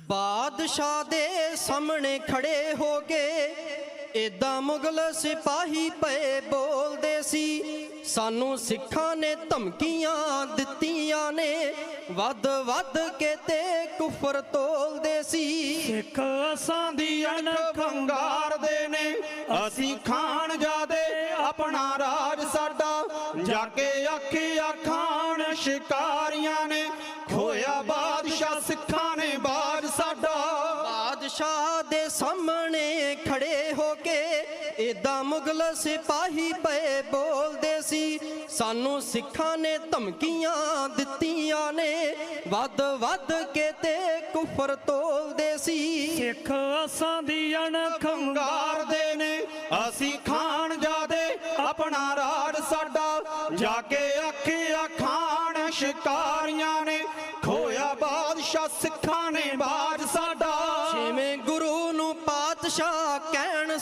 ਬਾਦਸ਼ਾਹ ਦੇ ਸਾਹਮਣੇ ਖੜੇ ਹੋ ਕੇ ਏਦਾਂ ਮੁਗਲ ਸਿਪਾਹੀ ਪਏ ਬੋਲਦੇ ਸੀ, ਸਾਨੂੰ ਸਿੱਖਾਂ ਨੇ ਧਮਕੀਆਂ ਦਿੱਤੀਆਂ ਨੇ, ਵੱਧ ਵੱਧ ਕੇ ਤੇ ਕੁਫਰ ਤੋਲਦੇ ਸੀ। ਸਿੱਖ ਅਸਾਂ ਦੀ ਅਣਖ ਵੰਗਾਰਦੇ ਨੇ, ਅਸੀਂ ਖਾਣ ਜਾਦੇ, ਆਪਣਾ ਰਾਜ ਸਾਡਾ, ਜਾ ਕੇ ਆਖਿਆ ਖਾਣ ਸ਼ਿਕਾਰੀਆਂ ਨੇ, ਖੋਇਆ ਬਾਦਸ਼ਾਹ ਸਿੱਖਾਂ ਖੜੇ ਹੋ ਕੇ ਏਦਾਂ ਮੁਗਲ ਸਿਪਾਹੀ ਪਏ ਬੋਲਦੇ ਸੀ। ਸਾਨੂੰ ਸਿੱਖਾਂ ਨੇ ਧਮਕੀਆਂ ਦਿੱਤੀਆਂ ਨੇ। ਵੱਧ ਵੱਧ ਕੇ ਤੇ ਕੁਫਰ ਤੋਲਦੇ ਸੀ। ਸਿੱਖ ਅਸਾਂ ਦੀ ਅਣਖ ਖੰਗਾਰਦੇ ਨੇ। ਅਸੀਂ ਖਾਣ ਜਾਦੇ ਆਪਣਾ ਰਾਜ ਸਾਡਾ। ਜਾ ਕੇ ਆਖਿਆ ਖਾਣ ਸ਼ਿਕਾਰੀਆਂ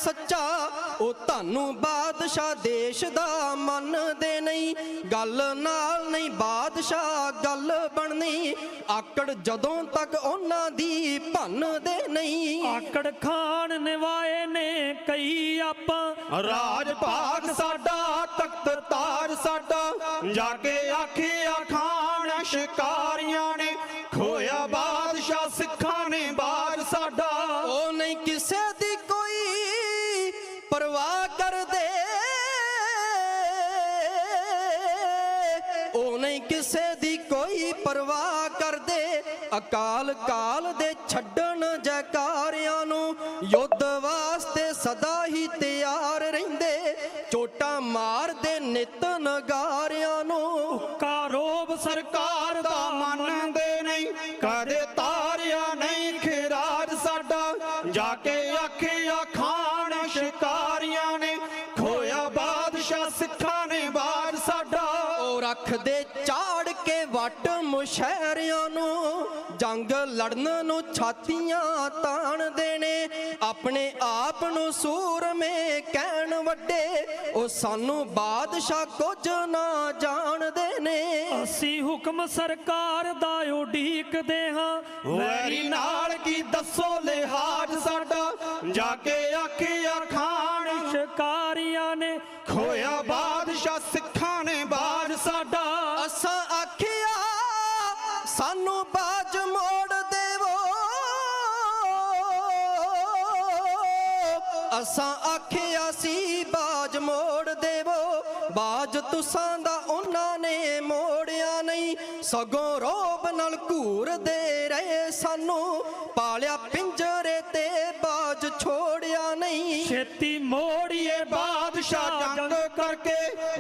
ਸੱਚਾ ਉਹ ਤੁਹਾਨੂੰ ਬਾਦਸ਼ਾਹ ਦੇਸ਼ ਦਾ ਮੰਨਦੇ ਨਹੀਂ। ਗੱਲ ਨਾਲ ਨਹੀਂ ਬਾਦਸ਼ਾਹ ਗੱਲ ਬਣਨੀ। ਆਕੜ ਜਦੋਂ ਤੱਕ ਉਹਨਾਂ ਦੀ ਭੰਨਦੇ ਨਹੀਂ। ਆਕੜ ਖਾਨ ਨਿਵਾਏ ਨੇ ਕਈ ਆਪਾਂ। ਰਾਜ ਭਾਗ ਸਾਡਾ ਤਖਤ ਤਾਜ ਸਾਡਾ। ਜਾ ਕੇ ਆਖਿਆ ਖਾਣ ਸ਼ਿਕਾਰੀਆਂ ਨੇ ਪਰਵਾਹ ਕਰਦੇ। ਉਹ ਨਹੀਂ ਕਿਸੇ ਦੀ ਕੋਈ ਪਰਵਾਹ ਕਰਦੇ। ਅਕਾਲ ਕਾਲ ਦੇ ਛੱਡਣ ਜੈਕਾਰਿਆਂ ਨੂੰ ਯੁੱਧ ਵਾਸਤੇ ਸਦਾ ਹੀ ਤਿਆਰ ਰਹਿੰਦੇ। ਚੋਟਾਂ ਮਾਰਦੇ ਨਿਤ ਨਗਾਰਿਆਂ ਨੂੰ। ਕਾਰੋਬ ਸਰਕਾਰ ਦਾ ਮੰਨਦੇ ਨਹੀਂ। ਕਦੇ ਤਾਰਿਆ ਨਹੀਂ ਖਿਰਾਜ ਸਾਡਾ। ਜਾ ਕੇ ਆਖਿਆ ਖਾਣ ਸ਼ਿਕਾਰੀਆਂ ਨੇ ਖੋਇਆ ਬਾਦਸ਼ਾਹ ਸਿੱਖਾਂ ਨੇ ਬਾਜ ਸਾਡਾ। ਉਹ ਰੱਖਦੇ ਚਾੜ ਕੇ ਵੱਟ ਮੁਸ਼ਹਿਰਿਆਂ ਨੂੰ ਜੰਗ ਲੜਨ ਨੂੰ ਛਾਤੀਆਂ ਤਾਣਦੇ ਨੇ। ਆਪਣੇ ਆਪ ਨੂੰ ਸੂਰਮੇ ਕਹਿਣ ਵੱਡੇ ਉਹ ਸਾਨੂੰ ਬਾਦਸ਼ਾਹ ਕੁਝ ਨਾ ਜਾਣਦੇ ਨੇ। ਅਸੀਂ ਹੁਕਮ ਸਰਕਾਰ ਦਾ ਉਡੀਕਦੇ ਹਾਂ। ਵੈਰੀ ਨਾਲ ਕੀ ਦੱਸੋ ਲਿਹਾਜ਼? ਸਾਡਾ ਜਾ ਕੇ ਆਖਿਆ ਖਾਣ ਸ਼ਿਕਾਰੀਆਂ ਨੇ ਖੋਇਆ ਬਾਦਸ਼ਾਹ ਸਿੱਖਾਂ ਨੇ ਬਾਜ ਸਾਡਾ। ਅਸਾਂ ਆਖਿਆ ਸਾਨੂੰ ਬਾਜ ਮੋੜ ਦੇਵੋ। ਅਸਾਂ ਆਖਿਆ ਸੀ ਬਾਜ ਮੋੜ ਦੇਵੋ। ਬਾਜ ਤੁਸਾਂ ਦਾ ਉਹਨਾਂ ਨੇ ਮੋੜਿਆ ਨਹੀਂ। ਸਗੋਂ ਰੋਬ ਨਾਲ ਘੂਰਦੇ ਰਹੇ ਸਾਨੂੰ। ਪਾਲਿਆ ਪਿੰਜਰੇ ਤੇ ਛੋੜਿਆ ਨਹੀਂ। ਛੇਤੀ ਮੋੜੀਏ ਬਾਦਸ਼ਾਹ ਜੰਗ ਕਰਕੇ।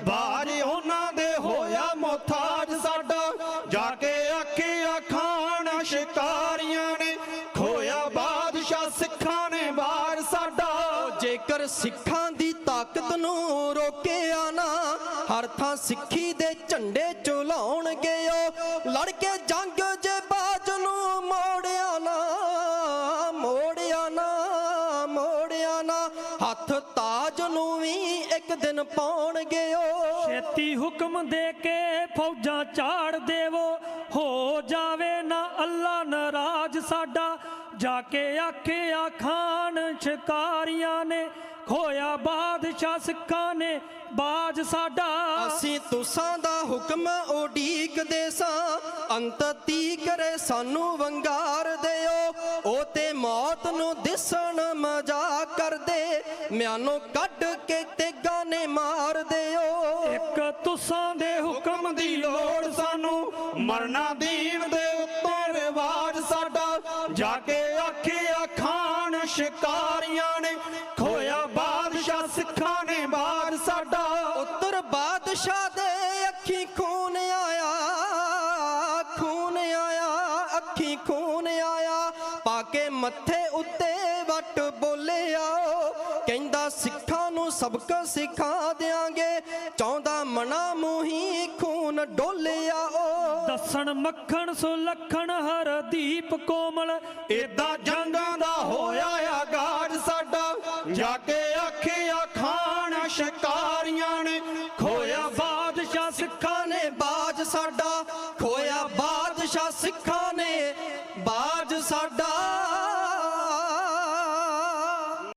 ਬਾਜ ਉਹਨਾਂ ਦੇ ਹੋਇਆ ਮੁਹਤਾਜ ਸਾਡਾ। ਜਾ ਕੇ ਆਖਿਆ ਖਾਣ ਸ਼ਿਕਾਰੀਆਂ ਨੇ। ਖੋਇਆ ਬਾਦਸ਼ਾਹ ਸਿੱਖਾਂ ਨੇ ਬਾਜ ਸਾਡਾ। ਜੇਕਰ ਸਿੱਖਾਂ ਦੀ ਤਾਕਤ ਨੂੰ ਰੋਕਿਆ ਨਾ ਹਰ ਥਾਂ ਸਿੱਖੀ ਹੱਥ ਤਾਜ ਨੂੰ ਵੀ ਇੱਕ ਦਿਨ ਪਾਉਣਗੇ ਉਹ ਛੇਤੀ ਹੁਕਮ ਦੇ ਕੇ ਫੌਜਾਂ ਝਾੜ ਦੇਵੋ। ਹੋ ਜਾਵੇ ਨਾ ਅੱਲਾ ਨਾਰਾਜ਼ ਸਾਡਾ। ਜਾ ਕੇ ਆਖਿਆ, ਖਾਨ ਸ਼ਿਕਾਰੀਆਂ ਨੇ ਖੋਇਆ ਬਾਦਸ਼ਾਹ ਸਿੱਖਾਂ ਨੇ ਬਾਜ ਸਾਡਾ। ਅਸੀਂ ਤੁਸਾਂ ਦਾ ਹੁਕਮ ਉਡੀਕਦੇ ਸਾਂ ਅੰਤ ਤੀਕਰੇ ਸਾਨੂੰ ਵੰਗਾਰ ਦਿਓ। ਉਹ ਤੇ ਮੌਤ ਨੂੰ ਦਿਸਣ ਮਜ਼ਾਕ ਕਰਦੇ ਮਿਆਨੋਂ ਕੱਢ ਕੇ ਤੇ ਗਾਨੇ ਮਾਰ ਦਿਓ। ਇੱਕ ਤੁਸਾਂ ਦੇ ਹੁਕਮ ਦੀ ਲੋੜ ਸਾਨੂੰ ਮਰਨਾ ਦੀਨ ਦੇ ਉੱਤੇ ਰਿਵਾਜ ਸਾਡਾ। ਜਾ ਕੇ ਆਖਿਆ ਖਾਣ ਸ਼ਿਕਾਰੀਆਂ ਨੇ ਅੱਖੀ ਖੂਨ ਆਇਆ ਪਾ ਕੇ ਮੱਥੇ ਉੱਤੇ ਵੱਟ ਬੋਲਿਆ। ਕਹਿੰਦਾ, ਸਿੱਖਾਂ ਨੂੰ ਸਬਕ ਸਿਖਾ ਦਿਆਂਗੇ, ਚਾਹੁੰਦਾ ਮਨਾ ਮੂੰਹੀ ਖੂਨ ਡੋਲਿਆ। ਉਹ ਦੱਸਣ ਮੱਖਣ ਸੁਲੱਖਣ ਹਰਦੀਪ ਕੋਮਲ, ਏਦਾਂ ਜੰਗਾਂ ਦਾ ਹੋਇਆ ਆਗਾਜ਼ ਸਾਡਾ। ਜਾ ਕੇ ਬਾਦਸ਼ਾਹ ਸਿੱਖਾਂ ਨੇ ਨੇ ਬਾਜ ਸਾਡਾ ਖੋਇਆ ਬਾਦਸ਼ਾਹ ਸਿੱਖਾਂ ਨੇ ਬਾਜ ਸਾਡਾ।